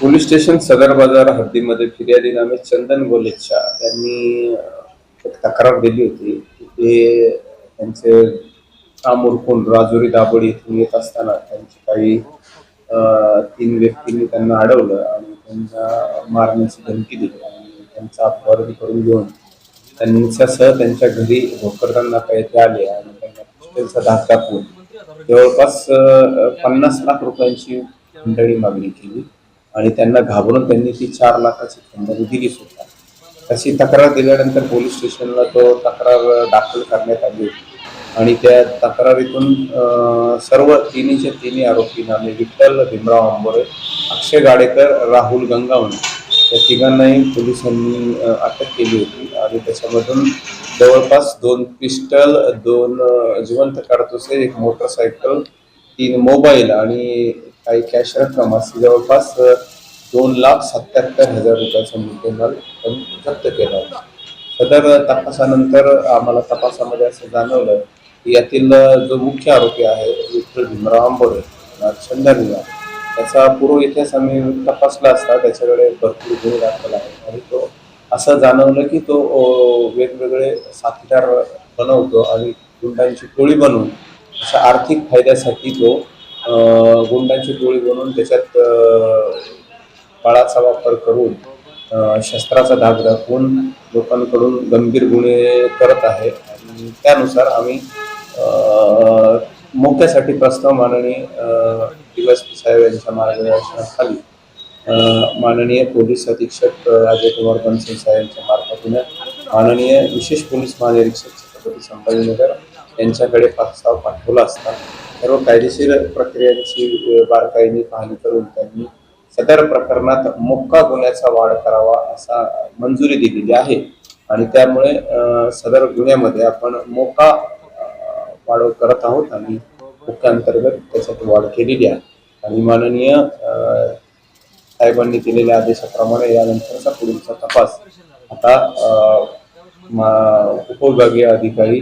Police station सदर बाजार हद्दीमध्ये फिर्यादी नामे चंदन गोलेच्छा यांनी एक तक्रार दिली होती. की ते त्यांचे काम उरकून राजुरी दाबोडी इथून येत असताना त्यांची काही तीन व्यक्तींनी त्यांना अडवलं आणि त्यांना मारण्याची धमकी दिली. आणि त्यांचा अपहरण करून घेऊन त्यांच्यासह त्यांच्या घरी भोकरदन काही ते आले आणि त्यांना पिस्टलचा धाक दाखवून जवळपास पन्नास लाख रुपयांची मंडळी मागणी केली. आणि त्यांना घाबरून त्यांनी ती चार लाखाची खंडणी दिली सुद्धा. तशी तक्रार दिल्यानंतर पोलीस स्टेशनला तो तक्रार दाखल करण्यात आली. होती आणि त्या तक्रारीतून सर्व तिन्हीचे तिन्ही आरोपी नामे विठ्ठल भीमराव आंबोरे अक्षय गाडेकर राहुल गंगावणे त्या तिघांनाही पोलिसांनी अटक केली होती. आणि त्याच्यामधून जवळपास दोन पिस्टल दोन जिवंत काढतोसे एक मोटरसायकल तीन मोबाईल आणि काही कॅश रक्कम अशी जवळपास दोन लाख सत्याहत्तर हजार रुपयाचा मुद्देमाल त्यांनी जप्त केला. होता सदर तपासानंतर आम्हाला तपासामध्ये असं जाणवलं की यातील जो मुख्य आरोपी आहे विठ्ठल भीमराव आंबोडे छंदनिया त्याचा पूर्व इतिहास आम्ही तपासला असता त्याच्याकडे भरपूर गुन्हे दाखल आहे आणि तो असं जाणवलं की तो वेगवेगळे साथीदार बनवतो आणि गुंडांची टोळी बनवून अशा आर्थिक फायद्यासाठी तो गुंडांची गोळी बनवून त्याच्यात बाळाचा वापर करून शस्त्राचा धाक दाखवून लोकांकडून गंभीर गुन्हे करत आहे. आणि त्यानुसार आम्ही मोक्यासाठी प्रस्ताव माननीय पी साहेब यांच्या मार्गदर्शनाखाली माननीय पोलीस अधीक्षक अजय कुमार बनसिंग साहेब यांच्या मार्फतीनं माननीय विशेष पोलीस महानिरीक्षक छत्रपती संभाजीनगर यांच्याकडे प्रस्ताव पाठवला असता. सर्व कायदेशीर प्रक्रियांची बारकाईने पाहणी करून त्यांनी सदर प्रकरणात मोक्का गुन्ह्याचा वाढ करावा असा मंजुरी दिलेली आहे. आणि त्यामुळे सदर गुन्ह्यामध्ये आपण मोका वाढ करत आहोत आणि मुख्यांतर्गत त्याच्यात वाढ केलेली आहे. आणि माननीय साहेबांनी दिलेल्या आदेशाप्रमाणे यानंतरचा पुढीलचा तपास आता मा- उपविभागीय अधिकारी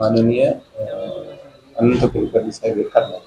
माननीय अनंत कुलकर्णी साहेब हे करणार